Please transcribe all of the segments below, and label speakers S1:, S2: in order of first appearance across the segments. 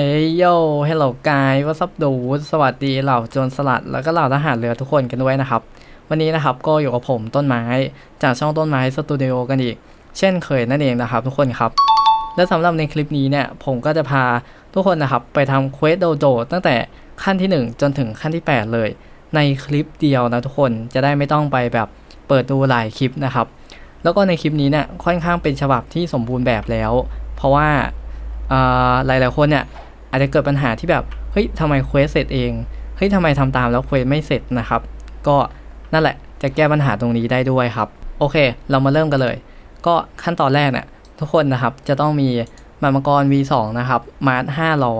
S1: เอ้ยโยเฮลโลกายวัสับดูสวัสดีเหล่าโจรสลัด แล้วก็เหล่าทหารเรือทุกคนกันด้วยนะครับ วันนี้นะครับก็อยู่กับผมต้นไม้ จากช่องต้นไม้สตูดิโอกันอีก เช่นเคยนั่นเองนะครับทุกคนครับ และสำหรับในคลิปนี้เนี่ยผมก็จะพาทุกคนนะครับไปทำเควสโดโดตั้งแต่ขั้นที่ 1 จนถึงขั้นที่ 8 เลย ในคลิปเดียวนะทุกคนจะได้ไม่ต้องไปแบบเปิดดูหลายคลิปนะครับ แล้วก็ในคลิปนี้เนี่ยค่อนข้างเป็นฉบับที่สมบูรณ์แบบแล้ว เพราะว่าอ่าหลายๆคนเนี่ย อาจจะเกิดปัญหาที่แบบเฮ้ยทำไมเควสเสร็จเองเฮ้ยทำไมทำตามแล้วเควสไม่เสร็จนะครับ ก็นั่นแหละจะแก้ปัญหาตรงนี้ได้ด้วยครับ โอเค เรามาเริ่มกันเลย ก็ขั้นตอนแรกเนี่ยทุกคนนะครับจะต้องมีมามังกร V2 นะครับมาร์ท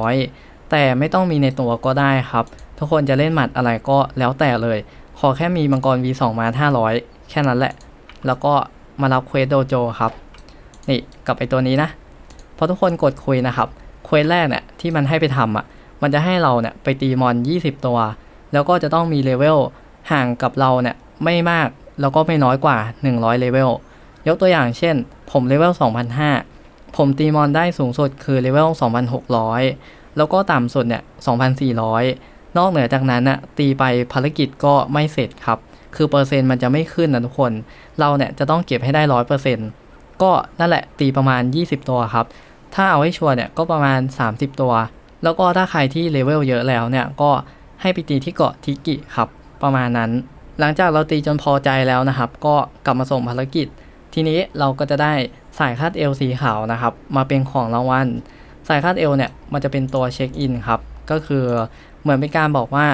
S1: 500 แต่ไม่ต้องมีในตัวก็ได้ครับ ทุกคนจะเล่นหมัดอะไรก็แล้วแต่เลย ขอแค่มีมังกร V2 มาร์ท500 แค่นั้นแหละ แล้วก็มารับเควสโดโจครับ นี่กับไอตัวนี้นะพอทุกคนกดคุยนะครับ เควสแรกเนี่ยที่มันให้ไปทำอะ มันจะให้เราเนี่ยไปตีมอน 20 ตัว แล้วก็จะต้องมีเลเวลห่างกับเราเนี่ยไม่มากแล้วก็ไม่น้อยกว่า 100 เลเวล ยกตัวอย่างเช่น ผมเลเวล2,500ผมตีมอนได้สูงสุดคือเลเวล2,600 แล้วก็ต่ำสุดเนี่ย2,400 นอกเหนือจากนั้นน่ะตีไปภารกิจก็ไม่เสร็จครับ คือเปอร์เซ็นต์มันจะไม่ขึ้นนะทุกคน เราเนี่ยจะต้องเก็บให้ได้ร้อยเปอร์เซ็นต์ก็นั่นแหละตีประมาณ 20 ตัวครับ ถ้าเอาให้ชัวร์เนี่ยก็ประมาณ 30 ตัว แล้วก็ถ้าใครที่เลเวลเยอะแล้วเนี่ยก็ให้ไปตีที่เกาะทิกิครับ ประมาณนั้น หลังจากเราตีจนพอใจแล้วนะครับ ก็กลับมาส่งภารกิจ ทีนี้เราก็จะได้สายคาดเอวสีขาวนะครับ มาเป็นของรางวัลสายคาดเอวเนี่ยมันจะเป็นตัวเช็คอินครับ ก็คือเหมือนเป็นการบอกว่า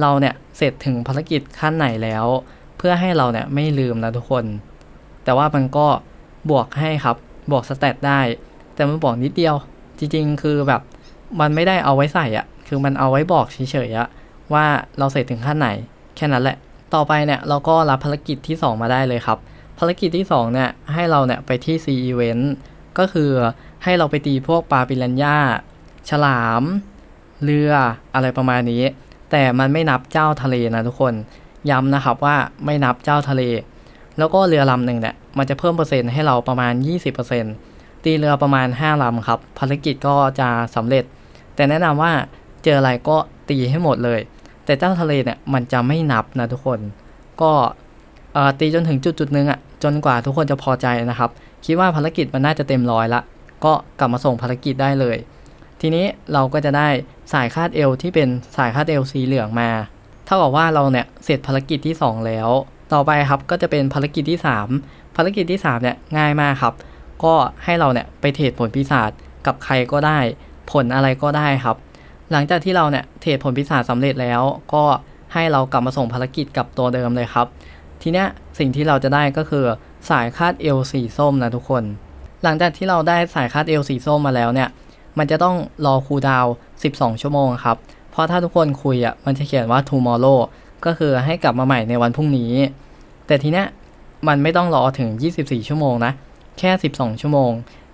S1: เราเนี่ยเสร็จถึงภารกิจขั้นไหนแล้ว เพื่อให้เราเนี่ยไม่ลืมนะทุกคน แต่ว่ามันก็บวกให้ครับบวกสเตตได้ แต่มันบอกนิดเดียว จริงๆ คือแบบมันไม่ได้เอาไว้ใส่อะคือมันเอาไว้บอกเฉยๆอะว่าเราเสร็จถึงขั้นไหน แค่นั้นแหละ ต่อไปเนี่ยเราก็รับภารกิจที่ 2 มาได้เลยครับ ภารกิจที่2เนี่ยให้เราเนี่ยไปที่ C Event ก็คือให้เราไปตีพวกปลาปิรันย่าฉลาม เรืออะไรประมาณนี้ แต่มันไม่นับเจ้าทะเลนะทุกคน ย้ำนะครับว่าไม่นับเจ้าทะเล แล้วก็เรือลำหนึ่งเนี่ยมันจะเพิ่มเปอร์เซ็นต์ให้เราประมาณ 20% ตีเรือประมาณ 5ลำครับ ภารกิจก็จะสำเร็จ แต่แนะนำว่าเจออะไรก็ตีให้หมดเลย แต่เจ้าทะเลเนี่ยมันจะไม่นับนะทุกคน ก็ตีจนถึงจุดจุดนึงอะ่ะจนกว่าทุกคนจะพอใจนะครับ คิดว่าภารกิจมันน่าจะเต็มร้อยละ ก็กลับมาส่งภารกิจได้เลย ทีนี้เราก็จะได้สายคาดเอวที่เป็นสายคาดเอวสีเหลืองมาเท่ากับว่าเราเนี่ยเสร็จภารกิจที่ 2 แล้ว ต่อไปครับก็จะเป็นภารกิจที่ 3 ภารกิจที่3เนี่ยง่ายมากครับ ก็ให้เราเนี่ยไปเทรดผลปีศาจกับใครก็ได้ ผลอะไรก็ได้ครับ หลังจากที่เราเนี่ยเทรดผลปีศาจสำเร็จแล้ว ก็ให้เรากลับมาส่งภารกิจกับตัวเดิมเลยครับ ทีเนี้ยสิ่งที่เราจะได้ก็คือสายคาดเอวสีส้มนะทุกคน หลังจากที่เราได้สายคาดเอวสีส้มมาแล้วเนี่ย มันจะต้องรอคูดาว 12 ชั่วโมงครับ เพราะถ้าทุกคนคุยอะมันจะเขียนว่า tomorrow ก็คือให้กลับมาใหม่ในวันพรุ่งนี้ แต่ทีเนี้ยมันไม่ต้องรอถึง 24 ชั่วโมงนะ แค่ 12 ชั่วโมง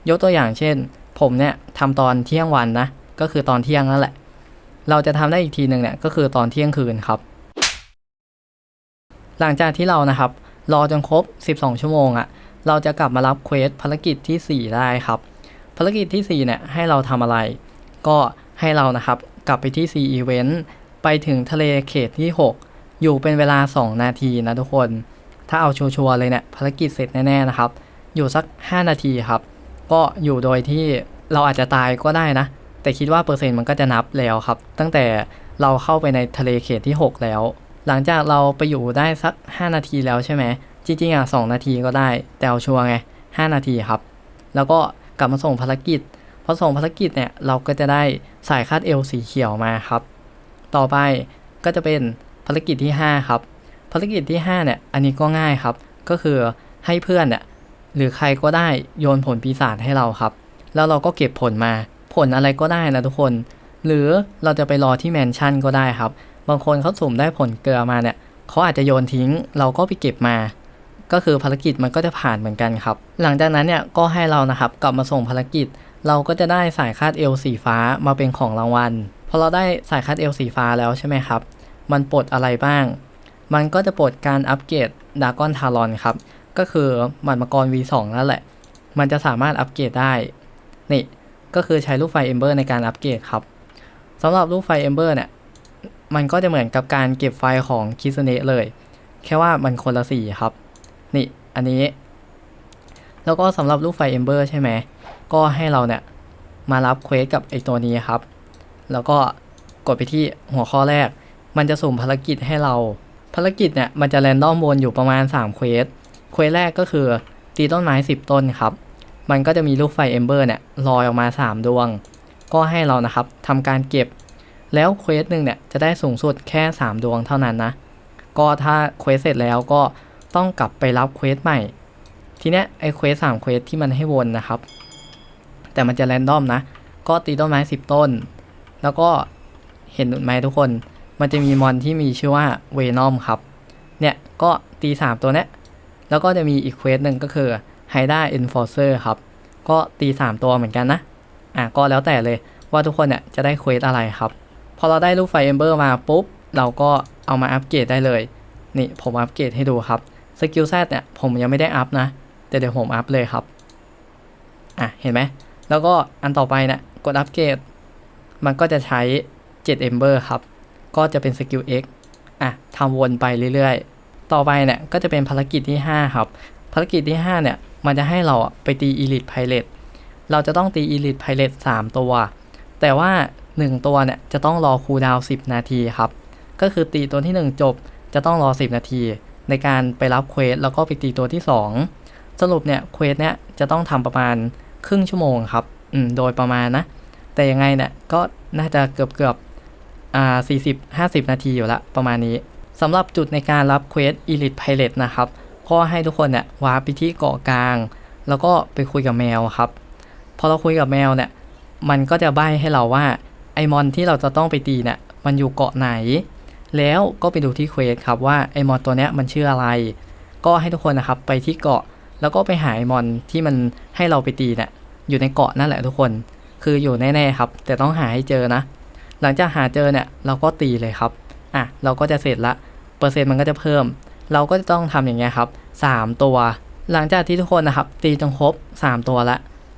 S1: ยกตัวอย่างเช่น ผมเนี่ยทำตอนเที่ยงวันนะ ก็คือตอนเที่ยงนั่นแหละ เราจะทำได้อีกทีหนึ่งเนี่ยก็คือตอนเที่ยงคืนครับ หลังจากที่เรานะครับ รอจนครบ 12 ชั่วโมงอะ่ะเราจะกลับมารับเควสภารกิจที่ 4 ได้ครับ ภารกิจที่ 4 เนี่ยให้เราทำอะไร ก็ให้เรานะครับกลับไปที่ C Event ไปถึงทะเลเขตที่ 6 อยู่เป็นเวลา 2 นาทีนะทุกคน ถ้าเอาชัวร์เลยเนี่ยภารกิจเสร็จแน่ ๆ นะครับ อยู่สัก 5 นาทีครับ ก็อยู่โดยที่เราอาจจะตายก็ได้นะ แต่คิดว่าเปอร์เซ็นต์มันก็จะนับแล้วครับ ตั้งแต่เราเข้าไปในทะเลเขตที่ 6 แล้ว หลังจากเราไปอยู่ได้สัก 5 นาทีแล้วใช่ไหมจริงๆอะ2นาทีก็ได้ แต่เอาชัวร์ไง 5 นาทีครับ แล้วก็กลับมาส่งภารกิจพอส่งภารกิจเนี่ยเราก็จะได้สายคาดเอวสีเขียวมาครับ ต่อไปก็จะเป็นภารกิจที่ 5 ครับ ภารกิจที่ 5เนี่ยอันนี้ก็ง่ายครับ ก็คือให้เพื่อนเนี่ย หรือใครก็ได้โยนผลปีศาจให้เราครับ แล้วเราก็เก็บผลมาผลอะไรก็ได้นะทุกคน หรือเราจะไปรอที่แมนชั่นก็ได้ครับ บางคนเขาสุ่มได้ผลเกลือมาเนี่ยเขาอาจจะโยนทิ้ง เราก็ไปเก็บมา ก็คือภารกิจมันก็จะผ่านเหมือนกันครับ หลังจากนั้นเนี่ยก็ให้เรานะครับกลับมาส่งภารกิจ เราก็จะได้สายคาดเอวสีฟ้ามาเป็นของรางวัลพอเราได้สายคาดเอวสีฟ้าแล้วใช่ไหมครับ มันปลดอะไรบ้าง มันก็จะปลดการอัปเกรดดากอนทารอนครับ ก็คือหมันมังกร V2 นั่นแหละ มันจะสามารถอัปเกรดได้ นี่ ก็คือใช้ลูกไฟเอมเบอร์ในการอัปเกรดครับสำหรับลูกไฟเอมเบอร์เนี่ย มันก็จะเหมือนกับการเก็บไฟของคิสเนะเลย แค่ว่ามันคนละสีครับ นี่ อันนี้ แล้วก็สำหรับลูกไฟเอมเบอร์ใช่ไหม ก็ให้เราเนี่ย มารับเควสกับไอตัวนี้ครับ แล้วก็กดไปที่หัวข้อแรก มันจะสุ่มภารกิจให้เรา ภารกิจเนี่ย มันจะแรนดอมวนอยู่ประมาณ3เควส ควสแรกก็คือตีต้นไม้ 10 ต้นครับ มันก็จะมีลูกไฟเอมเบอร์เนี่ยลอยออกมา 3 ดวง ก็ให้เรานะครับทำการเก็บ แล้วเควสหนึ่งเนี่ยจะได้สูงสุดแค่ 3 ดวงเท่านั้นนะ ก็ถ้าเควสเสร็จแล้วก็ต้องกลับไปรับเควสใหม่ ทีเนี้ยไอเควสสามเควสที่มันให้วนนะครับ แต่มันจะแรนดอมนะ ก็ตีต้นไม้ 10 ต้น แล้วก็เห็นไหมทุกคน มันจะมีมอนที่มีชื่อว่าเวนอมครับ เนี่ยก็ตี 3 ตัวเนี้ย แล้วก็จะมีอีกเควสหนึ่งก็คือไฮด้าเอนฟอร์เซอร์ครับ ก็ตี 3 ตัวเหมือนกันนะ อะก็แล้วแต่เลยว่าทุกคนเนี่ยจะได้เควสอะไรครับ พอเราได้ลูกไฟเอมเบอร์มาปุ๊บ เราก็เอามาอัปเกรดได้เลย นี่ผมอัปเกรดให้ดูครับสกิลแซเนี่ยผมยังไม่ได้อัพนะ แต่เดี๋ยวผมอัพเลยครับ อะเห็นไหม แล้วก็อันต่อไปเนี่ยกดอัปเกรด มันก็จะใช้7 Ember ครับ ก็จะเป็นสกิล X อะทำวนไปเรื่อยๆ ต่อไปเนี่ยก็จะเป็นภารกิจที่ 5 ครับ ภารกิจที่ 5 เนี่ยมันจะให้เราไปตี Elite Pilot เราจะต้องตี Elite Pilot 3ตัว แต่ว่า 1 ตัวเนี่ยจะต้องรอคูลดาวน์10 นาทีครับ ก็คือตีตัวที่ 1 จบจะต้องรอ 10 นาที ในการไปรับเควสแล้วก็ไปตีตัวที่ 2 สรุปเนี่ยเควสเนี่ยจะต้องทำประมาณครึ่งชั่วโมงครับอืมโดยประมาณนะ แต่ยังไงเนี่ยก็น่าจะเกือบเกือบอ่า40 50 นาทีอยู่ละประมาณนี้ สำหรับจุดในการรับเควส Elite Pilot นะครับ ก็ให้ทุกคนเนี่ยวาร์ปไปที่เกาะกลาง แล้วก็ไปคุยกับแมวครับ พอเราคุยกับแมวเนี่ย มันก็จะใบ้ให้เราว่าไอมอนที่เราจะต้องไปตีเนี่ย มันอยู่เกาะไหน แล้วก็ไปดูที่เควสครับว่าไอมอนตัวเนี้ยมันชื่ออะไร ก็ให้ทุกคนนะครับไปที่เกาะ แล้วก็ไปหาไอมอนที่มันให้เราไปตีเนี่ย อยู่ในเกาะนั่นแหละทุกคน คืออยู่แน่ๆครับ แต่ต้องหาให้เจอนะ หลังจากหาเจอเนี่ยเราก็ตีเลยครับ อะเราก็จะเสร็จละเปอร์เซ็นต์มันก็จะเพิ่ม เราก็จะต้องทำอย่างเงี้ยครับ 3 ตัว หลังจากที่ทุกคนนะครับตีจนครบ 3 ตัวละ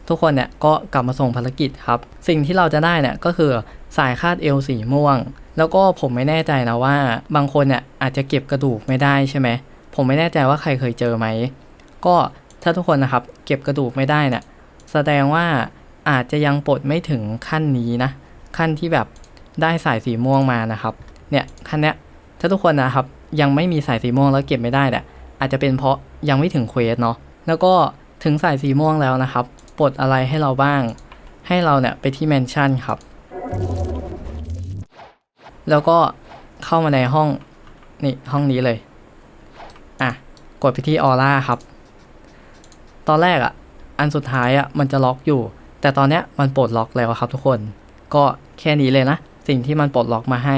S1: ทุกคนเนี่ยก็กลับมาส่งภารกิจครับ สิ่งที่เราจะได้เนี่ยก็คือสายคาดเอวสีม่วง แล้วก็ผมไม่แน่ใจนะว่า บางคนเนี่ยอาจจะเก็บกระดูกไม่ได้ใช่ไหมผมไม่แน่ใจว่าใครเคยเจอไหมก็ถ้าทุกคนนะครับเก็บกระดูกไม่ได้เนี่ยแสดงว่าอาจจะยังปลดไม่ถึงขั้นนี้นะ ขั้นที่แบบได้สายสีม่วงมานะครับ เนี่ยขั้นเนี้ยถ้าทุกคนนะครับยังไม่มีสายสีม่วงแล้วเก็บไม่ได้เนี่ยอาจจะเป็นเพราะยังไม่ถึงเควสเนาะแล้วก็ถึงสายสีม่วงแล้วนะครับปลดอะไรให้เราบ้าง ให้เราเนี่ยไปที่แมนชั่นครับ แล้วก็เข้ามาในห้องนี่ห้องนี้เลย อะ กดไปที่ออร่าครับ ตอนแรกอะ อันสุดท้ายอะมันจะล็อกอยู่ แต่ตอนเนี้ยมันปลดล็อกแล้วครับทุกคน ก็แค่นี้เลยนะ สิ่งที่มันปลดล็อกมาให้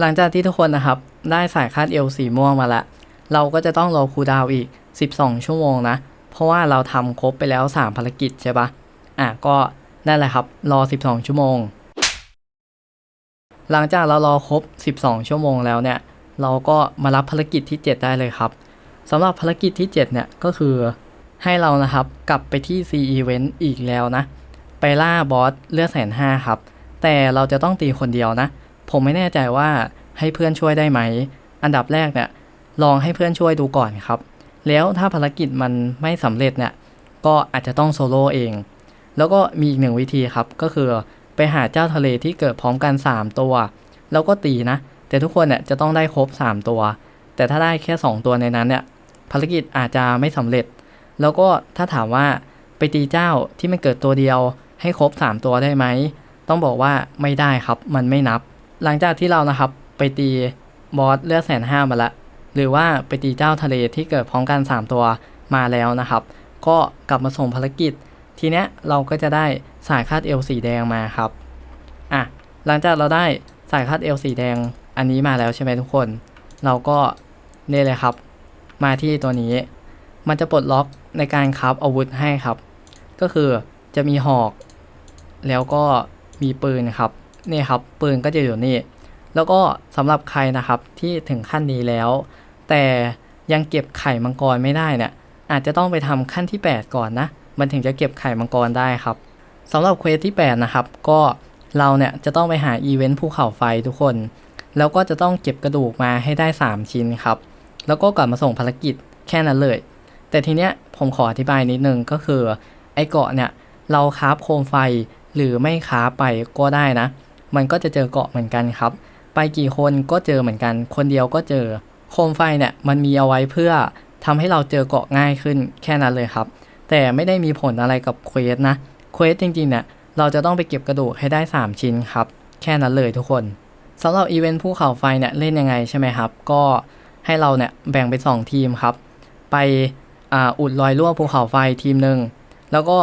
S1: หลังจากที่ทุกคนนะครับ ได้สายคาดเอวสีม่วงมาละ เราก็จะต้องรอคูดาวอีก 12 ชั่วโมงนะ เพราะว่าเราทำครบไปแล้ว 3 ภารกิจใช่ปะอะก็นั่นแหละครับ รอ 12 ชั่วโมง หลังจากเรารอครบ 12 ชั่วโมงแล้วเนี่ย เราก็มารับภารกิจที่ 7 ได้เลยครับสำหรับภารกิจที่ 7 เนี่ยก็คือให้เรานะครับกลับไปที่ C Event อีกแล้วนะ ไปล่าบอสเลือดแสนห้าครับ แต่เราจะต้องตีคนเดียวนะ ผมไม่แน่ใจว่าให้เพื่อนช่วยได้ไหม อันดับแรกเนี่ยลองให้เพื่อนช่วยดูก่อนครับ แล้วถ้าภารกิจมันไม่สำเร็จเนี่ยก็อาจจะต้องโซโล่เอง แล้วก็มีอีกหนึ่งวิธีครับ ก็คือไปหาเจ้าทะเลที่เกิดพร้อมกัน 3 ตัว แล้วก็ตีนะ แต่ทุกคนเนี่ยจะต้องได้ครบ 3 ตัว แต่ถ้าได้แค่ 2 ตัวในนั้นเนี่ยภารกิจอาจจะไม่สำเร็จ แล้วก็ถ้าถามว่าไปตีเจ้าที่มันเกิดตัวเดียว ให้ครบ 3 ตัวได้ไหม ต้องบอกว่าไม่ได้ครับ มันไม่นับ หลังจากที่เรานะครับไปตีบอสเลือดแสนห้ามาละหรือว่าไปตีเจ้าทะเลที่เกิดพร้อมกัน 3 ตัวมาแล้วนะครับ ก็กลับมาส่งภารกิจ ทีเนี้ยเราก็จะได้สายคาดเอวสีแดงมาครับอะหลังจากเราได้สายคาดเอวสีแดงอันนี้มาแล้วใช่ไหมทุกคน เราก็นี่เลยครับ มาที่ตัวนี้ มันจะปลดล็อกในการคราฟอาวุธให้ครับ ก็คือจะมีหอก แล้วก็มีปืนครับ นี่ครับปืนก็จะอยู่นี่ แล้วก็สำหรับใครนะครับที่ถึงขั้นนี้แล้ว แต่ยังเก็บไข่มังกรไม่ได้เนี่ยอาจจะต้องไปทำขั้นที่ 8 ก่อนนะ มันถึงจะเก็บไข่มังกรได้ครับสำหรับเควสที่ 8 นะครับ ก็เราเนี่ยจะต้องไปหาอีเวนต์ภูเขาไฟทุกคน แล้วก็จะต้องเก็บกระดูกมาให้ได้ 3 ชิ้นครับ แล้วก็กลับมาส่งภารกิจแค่นั้นเลย แต่ทีเนี้ยผมขออธิบายนิดนึงก็คือ ไอ้เกาะเนี่ยเราคราฟโคมไฟหรือไม่คราฟไปก็ได้นะ มันก็จะเจอเกาะเหมือนกันครับ ไปกี่คนก็เจอเหมือนกัน คนเดียวก็เจอ โคมไฟเนี่ยมันมีเอาไว้เพื่อทำให้เราเจอเกาะง่ายขึ้นแค่นั้นเลยครับ แต่ไม่ได้มีผลอะไรกับเควสนะ เควสจริงๆเนี่ยเราจะต้องไปเก็บกระดูกให้ได้ 3 ชิ้นครับ แค่นั้นเลยทุกคนสำหรับอีเวนต์ภูเขาไฟเนี่ยเล่นยังไงใช่ไหมครับ ก็ให้เราเนี่ยแบ่งเป็น 2 ทีมครับ ไปอ,อุดรอยรั่วภูเขาไฟทีมหนึ่งแล้วก็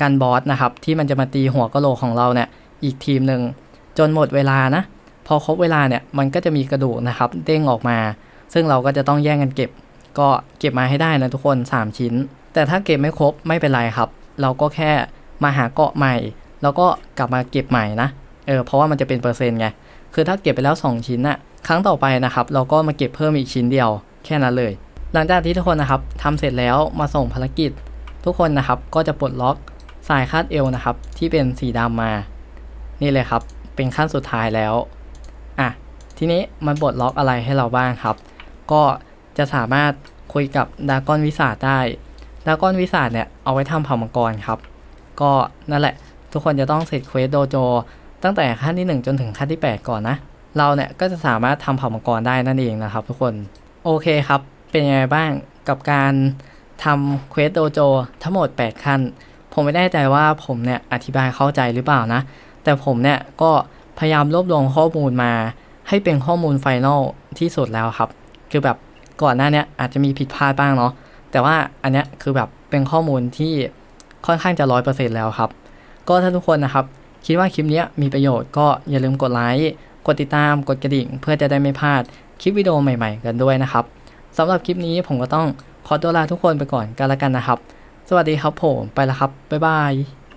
S1: กันบอสนะครับที่มันจะมาตีหัวกะโหลกของเราเนี่ยอีกทีมหนึ่ง จนหมดเวลานะ พอครบเวลาเนี่ยมันก็จะมีกระดูกนะครับเด้งออกมา ซึ่งเราก็จะต้องแย่งกันเก็บ ก็เก็บมาให้ได้นะทุกคน 3 ชิ้น แต่ถ้าเก็บไม่ครบไม่เป็นไรครับ เราก็แค่มาหาเกาะใหม่ แล้วก็กลับมาเก็บใหม่นะเออเพราะว่ามันจะเป็นเปอร์เซ็นต์ไงคือถ้าเก็บไปแล้ว 2 ชิ้นน่ะครั้งต่อไปนะครับเราก็มาเก็บเพิ่มอีกชิ้นเดียวแค่นั้นเลย หลังจากที่ทุกคนนะครับทำเสร็จแล้วมาส่งภารกิจ ทุกคนนะครับก็จะปลดล็อกสายคาดเอวนะครับที่เป็นสีดำมา นี่เลยครับ เป็นขั้นสุดท้ายแล้วอะทีนี้มันปลดล็อกอะไรให้เราบ้างครับ ก็จะสามารถคุยกับดากอนวิสาได้ดากอนวิสาเนี่ยเอาไว้ทำเผ่ามังกรครับ ก็นั่นแหละ ทุกคนจะต้องเสร็จเควสโดโจตั้งแต่ขั้นที่ 1 จนถึงขั้นที่ 8 ก่อนนะ เราเนี่ยก็จะสามารถทำเผ่ามังกรได้นั่นเองนะครับ ทุกคน โอเคครับ เป็นยังไงบ้างกับการทำเควสโดโจทั้งหมด 8 ขั้น ผมไม่แน่ใจว่าผมเนี่ยอธิบายเข้าใจหรือเปล่านะ แต่ผมเนี่ยก็พยายามรวบรวมข้อมูลมา ให้เป็นข้อมูลไฟนอลที่สุดแล้วครับ คือแบบก่อนหน้านี้อาจจะมีผิดพลาดบ้างเนาะแต่ว่าอันเนี้ยคือแบบเป็นข้อมูลที่ค่อนข้างจะร้อยเปอร์เซ็นต์แล้วครับ ก็ถ้าทุกคนนะครับ คิดว่าคลิปเนี้ยมีประโยชน์ก็อย่าลืมกดไลค์กดติดตามกดกระดิ่ง เพื่อจะได้ไม่พลาดคลิปวิดีโอใหม่ ๆ กันด้วยนะครับสำหรับคลิปนี้ผมก็ต้องขอตัวลาทุกคนไปก่อนกันละกันนะครับ สวัสดีครับผมไปแล้วครับบ๊ายบาย